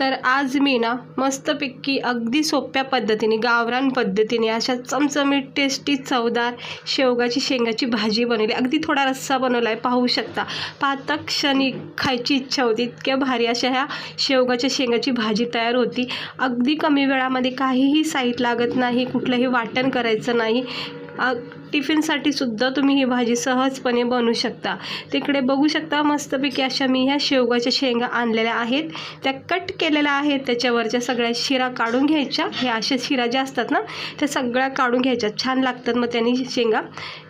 तर आज मी ना मस्तपैकी अगदी सोप्या पद्धतीने गावरान पद्धतीने अशा चमचमीत टेस्टी चवदार शेवगाची शेंगाची भाजी बनवली. अगदी थोडा रस्सा बनवला आहे पाहू शकता. पाहता क्षणी खायची इच्छा होती इतक्या भारी अशा ह्या शेवगाच्या शेंगाची भाजी तयार होती. अगदी कमी वेळामध्ये काहीही साईट लागत नाही कुठलंही वाटण करायचं नाही. टिफिनसाठी सुद्धा तुम्ही ही भाजी सहजपणे बनवू शकता. तिकडे बघू शकता मस्तपैकी अशा मी ह्या शेवगाच्या शेंगा आणलेल्या आहेत. त्या कट केलेल्या आहेत. त्याच्यावरच्या सगळ्या शिरा काढून घ्यायच्या. ह्या अशा शिरा ज्या असतात ना त्या सगळ्या काढून घ्यायच्या. छान लागतात मग त्यांनी शेंगा.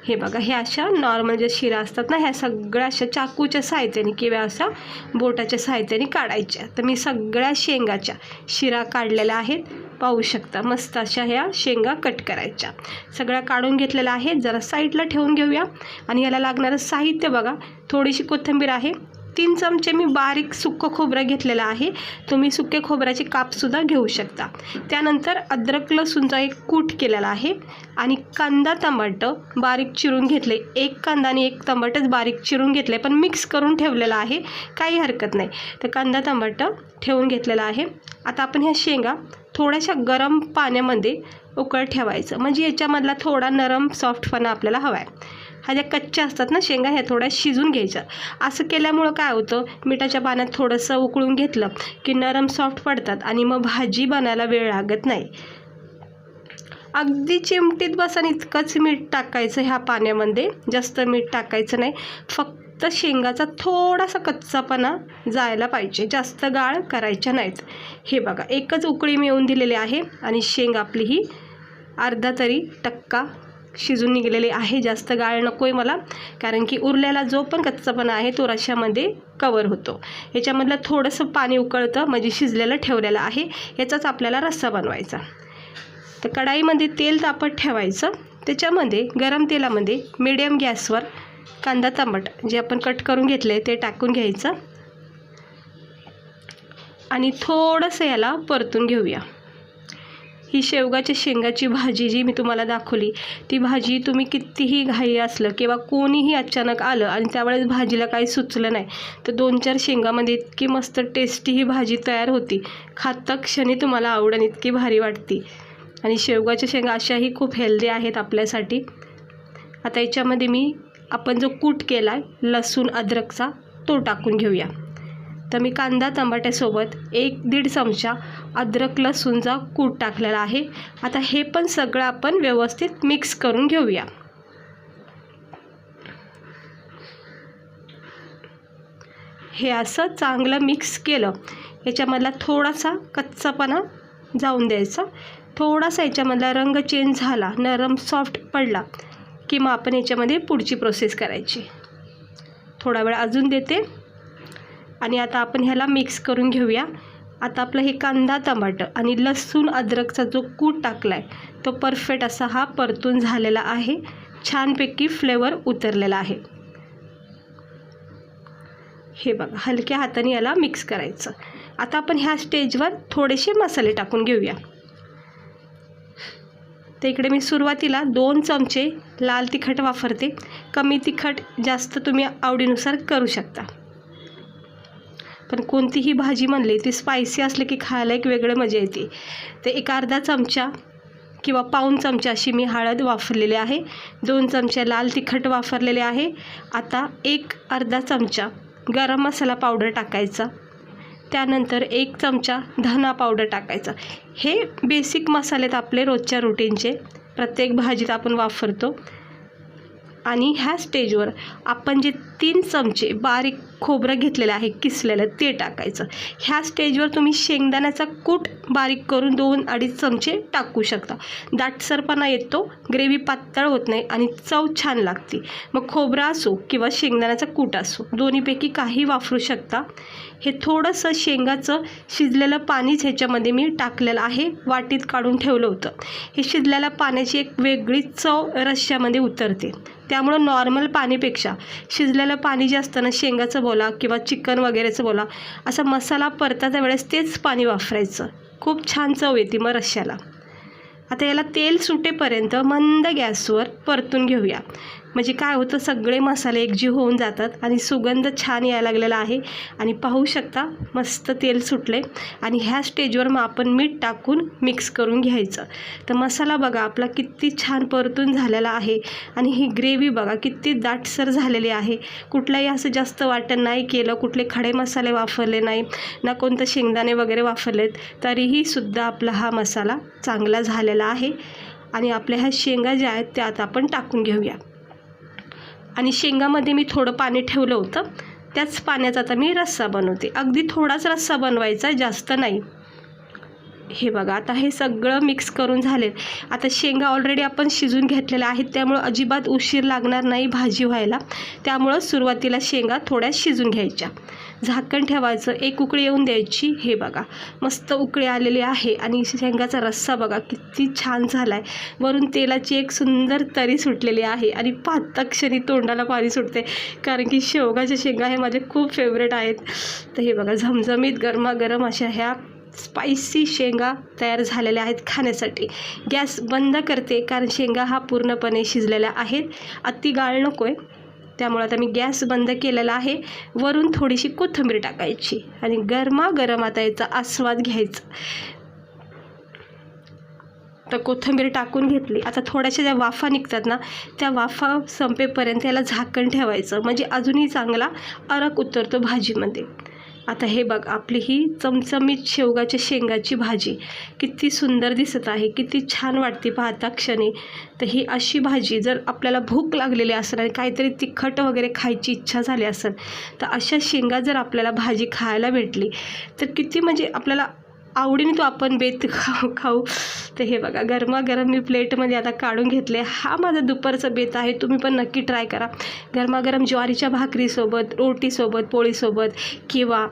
हे बघा ह्या अशा नॉर्मल ज्या शिरा असतात ना ह्या सगळ्या अशा चाकूच्या साहित्याने किंवा अशा बोटाच्या साहित्याने काढायच्या. तर मी सगळ्या शेंगाच्या शिरा काढलेल्या आहेत. पाहू शकता. मस्त अशा ह्या शेंगा कट करायच्या. सगळ्या काढून घेतलेल्या आहेत जरा साईडला ठेवून घेऊया. आणि याला लागणारं साहित्य बघा. थोडीशी कोथिंबीर आहे. तीन चमचे मी बारीक सुक्कं खोबरं घेतलेलं आहे. तुम्ही सुके खोबऱ्याचे कापसुद्धा घेऊ शकता. त्यानंतर अद्रक लसूणचा एक कूट केलेला आहे. आणि कांदा टमाटं बारीक चिरून घेतले. एक कांदा आणि एक टमाटंच बारीक चिरून घेतले. पण मिक्स करून ठेवलेलं आहे. काही हरकत नाही. तर कांदा टमाटं ठेवून घेतलेलं आहे. आता आपण ह्या शेंगा थोड्याशा गरम पाण्यामध्ये उकळ ठेवायचं. म्हणजे याच्यामधला थोडा नरम सॉफ्टपणा आपल्याला हवा आहे ह्या ज्या कच्च्या असतात ना शेंगा ह्या थोड्या शिजून घ्यायच्या. असं केल्यामुळं काय होतं मिठाच्या पाण्यात थोडंसं उकळून घेतलं की नरम सॉफ्ट पडतात आणि मग भाजी बनायला वेळ लागत नाही. अगदी चिमटीत बसन इतकंच मीठ टाकायचं ह्या पाण्यामध्ये. जास्त मीठ टाकायचं नाही. फक्त शेंगाचा थोडासा कच्चापणा जायला पाहिजे. जास्त गाळ करायच्या नाहीत. हे बघा एकच उकळी मिळून दिलेली आहे आणि शेंग आपली ही अर्धा तरी टक्का शिजून निघालेली आहे. जास्त गाळ नको आहे मला कारण की उरलेला जो पण कच्चापणा आहे तो रशामध्ये कवर होतो. याच्यामधलं थोडंसं पाणी उकळतं म्हणजे शिजलेलं ठेवलेलं आहे. याचाच आपल्याला रस्सा बनवायचा. तर कढाईमध्ये तेल तापत ठेवायचं. त्याच्यामध्ये गरम तेलामध्ये मिडियम गॅसवर कांदा टमाट जे आपण कट करून घेतले ते टाकून घ्यायचं. आणि थोडंसं याला परतून घेऊया. ही शेवगाच्या शेंगाची भाजी जी मी तुम्हाला दाखवली ती भाजी तुम्ही कितीही घाई असलं किंवा कोणीही अचानक आलं आणि त्यावेळेस भाजीला काही सुचलं नाही तर दोन चार शेंगामध्ये इतकी मस्त टेस्टी ही भाजी तयार होती. खाता क्षणी तुम्हाला आवडेल इतकी भारी वाटती. आणि शेवगाच्या शेंगा अशाही खूप हेल्दी आहेत आपल्यासाठी. आता याच्यामध्ये मी आपण जो कूट केला आहे लसूण अद्रकचा तो टाकून घेऊया. तर मी कांदा टमाट्यासोबत एक दीड चमचा अद्रक लसूणचा कूट टाकलेला आहे. आता हे पण सगळं आपण व्यवस्थित मिक्स करून घेऊया. हे असं चांगलं मिक्स केलं याच्यामधला थोडासा कच्चापणा जाऊन द्यायचा. थोडासा याच्यामधला रंग चेंज झाला नरम सॉफ्ट पडला की मग आपण याच्यामध्ये पुढची प्रोसेस करायची. थोडा वेळ अजून देते. आणि आता आपण ह्याला मिक्स करून घेऊया. आता आपलं हे कांदा टमाटर आणि लसूण अद्रकचा जो कूट टाकला आहे तो परफेक्ट असा हा परतून झालेला आहे. छानपैकी फ्लेवर उतरलेला आहे. हे बघा हलक्या हाताने याला मिक्स करायचं. आता आपण ह्या स्टेजवर थोडेसे मसाले टाकून घेऊया. तर इकडे मी सुरुवातीला दोन चमचे लाल तिखट वापरते. कमी तिखट जास्त तुम्ही आवडीनुसार करू शकता. पण कोणतीही भाजी म्हणली ती स्पायसी असली की खायला एक वेगळं मजा येते. तर एक अर्धा चमचा किंवा पाऊण चमचा अशी मी हळद वापरलेली आहे. दोन चमचे लाल तिखट वापरलेले आहे. आता एक अर्धा चमचा गरम मसाला पावडर टाकायचा. त्यानंतर एक चमचा धना पावडर टाकायचा. हे बेसिक मसालेत आपले रोजच्या रुटीनचे प्रत्येक भाजीत आपण वापरतो. आणि ह्या स्टेजवर आपण जे तीन चमचे बारीक खोबरं घेतलेलं आहे किसलेलं ते टाकायचं. ह्या स्टेजवर तुम्ही शेंगदाण्याचा कूट बारीक करून दोन अडीच चमचे टाकू शकता. दाटसरपणा येतो ग्रेव्ही पातळ होत नाही आणि चव छान लागते. मग खोबरा असो किंवा शेंगदाण्याचा कूट असो दोन्हीपैकी काही वापरू शकता. हे थोडंसं शेंगाचं शिजलेलं पाणीच ह्याच्यामध्ये मी टाकलेलं आहे वाटीत काढून ठेवलं होतं. हे शिजलेल्या पाण्याची एक वेगळी चव रश्श्यामध्ये उतरते. त्यामुळं नॉर्मल पाणीपेक्षा शिजलेलं पाणी जे असतं ना शेंगाचं बोला किंवा चिकन वगैरेचं बोला असा मसाला परताच्या वेळेस तेच पाणी वापरायचं. खूप छान चव येते मग रश्श्याला. आता याला तेल सुटेपर्यंत मंद गॅसवर परतून घेऊया. म्हणजे काय होतं सगळे मसाले एकजीव होऊन जातात आणि सुगंध छान यायला लागलेला आहे. आणि पाहू शकता मस्त तेल सुटले. आणि ह्या स्टेजवर मग आपण मीठ टाकून मिक्स करून घ्यायचं. तर मसाला बघा आपला किती छान परतून झालेला आहे. आणि ही ग्रेव्ही बघा किती दाटसर झालेली आहे. कुठलाही असं जास्त वाटण नाही केलं कुठले खडे मसाले वापरले नाही ना कोणतं शेंगदाणे वगैरे वापरलेत तरीही सुद्धा आपला हा मसाला चांगला झालेला आहे. आणि आपल्या ह्या शेंगा ज्या आहेत त्या आता आपण टाकून घेऊया. आणि शेंगामध्ये मी थोडं पाणी ठेवलं होतं. त्याच पाण्याचा आता मी रस्सा बनवते. अगदी थोडाच रस्सा बनवायचा जास्त नाही. हे बघा आता हे सगळं मिक्स करून झाले. आता शेंगा ऑलरेडी आपण शिजून घेतलेल्या आहेत त्यामुळं अजिबात उशीर लागणार नाही भाजी व्हायला. त्यामुळं सुरुवातीला शेंगा थोड्या शिजून घ्यायच्या. झाकण ठेवायचं एक उकळी येऊन द्यायची हे बघा. मस्त उकळी आलेली आहे आणि शेंगाचा रस्सा बघा किती छान झाला आहे वरून तेलाची एक सुंदर तरी सुटलेली आहे आणि पातक्षणी तोंडाला पाणी सुटते कारण की शेवगाच्या शेंगा हे माझे खूप फेवरेट आहेत. तर हे बघा झमझमीत गरमागरम अशा ह्या स्पायसी शेंगा तयार झालेल्या आहेत खाण्यासाठी. गॅस बंद करते कारण शेंगा हा पूर्णपणे शिजलेल्या आहेत. अति गाळ नको आहे त्यामुळे आता मी गॅस बंद केलेला आहे. वरून थोडीशी कोथिंबीर टाकायची आणि गरमागरम आता याचा आस्वाद घ्यायचा. तर कोथिंबीर टाकून घेतली. आता थोड्याशा ज्या वाफा निघतात ना त्या वाफा संपेपर्यंत याला झाकण ठेवायचं. म्हणजे अजूनही चांगला अरक उतरतो भाजीमध्ये. आता हे बघ आपली ही चमचमीत शेवगाच्या शेंगाची भाजी किती सुंदर दिसत आहे किती छान वाटते पाहता क्षणी. तर ही अशी भाजी जर आपल्याला भूक लागलेली असेल आणि काहीतरी तिखट वगैरे खायची इच्छा झाली असेल तर अशा शेंगा जर आपल्याला भाजी खायला भेटली तर किती म्हणजे आपल्याला आवडीने तो आपण बेत खाऊ खाऊ. तर हे बघा गरमागरम मी प्लेटमध्ये आता काढून घेतले. हा माझा दुपारचा बेत आहे तुम्ही पण नक्की ट्राय करा. गरमागरम ज्वारीच्या भाकरीसोबत रोटीसोबत पोळीसोबत किंवा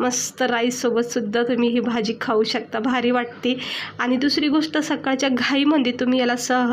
मस्त राईससोबतसुद्धा तुम्ही ही भाजी खाऊ शकता. भारी वाटते. आणि दुसरी गोष्ट सकाळच्या घाईमध्ये तुम्ही याला सहज